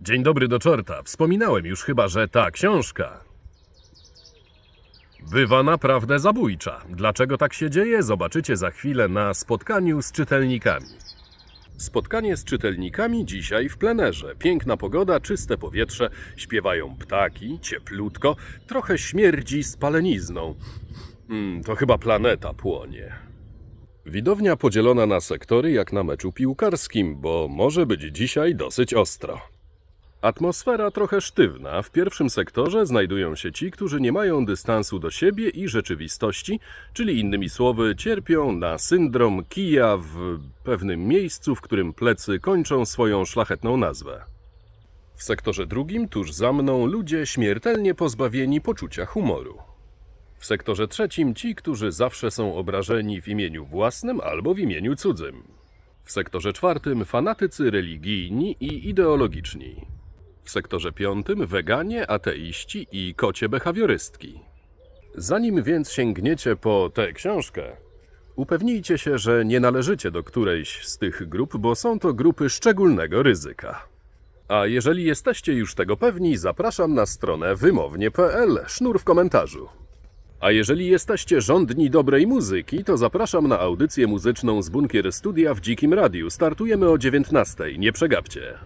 Dzień dobry do czorta. Wspominałem już chyba, że ta książka bywa naprawdę zabójcza. Dlaczego tak się dzieje, zobaczycie za chwilę na spotkaniu z czytelnikami. Spotkanie z czytelnikami dzisiaj w plenerze. Piękna pogoda, czyste powietrze, śpiewają ptaki, cieplutko, trochę śmierdzi spalenizną. Hmm, to chyba planeta płonie. Widownia podzielona na sektory jak na meczu piłkarskim, bo może być dzisiaj dosyć ostro. Atmosfera trochę sztywna. W pierwszym sektorze znajdują się ci, którzy nie mają dystansu do siebie i rzeczywistości, czyli innymi słowy, cierpią na syndrom kija w pewnym miejscu, w którym plecy kończą swoją szlachetną nazwę. W sektorze drugim, tuż za mną, ludzie śmiertelnie pozbawieni poczucia humoru. W sektorze trzecim ci, którzy zawsze są obrażeni w imieniu własnym albo w imieniu cudzym. W sektorze czwartym fanatycy religijni i ideologiczni. W sektorze piątym weganie, ateiści i kocie behawiorystki. Zanim więc sięgniecie po tę książkę, upewnijcie się, że nie należycie do którejś z tych grup, bo są to grupy szczególnego ryzyka. A jeżeli jesteście już tego pewni, zapraszam na stronę wymownie.pl, sznur w komentarzu. A jeżeli jesteście żądni dobrej muzyki, to zapraszam na audycję muzyczną z Bunkier Studia w Dzikim Radiu. Startujemy o 19.00, nie przegapcie.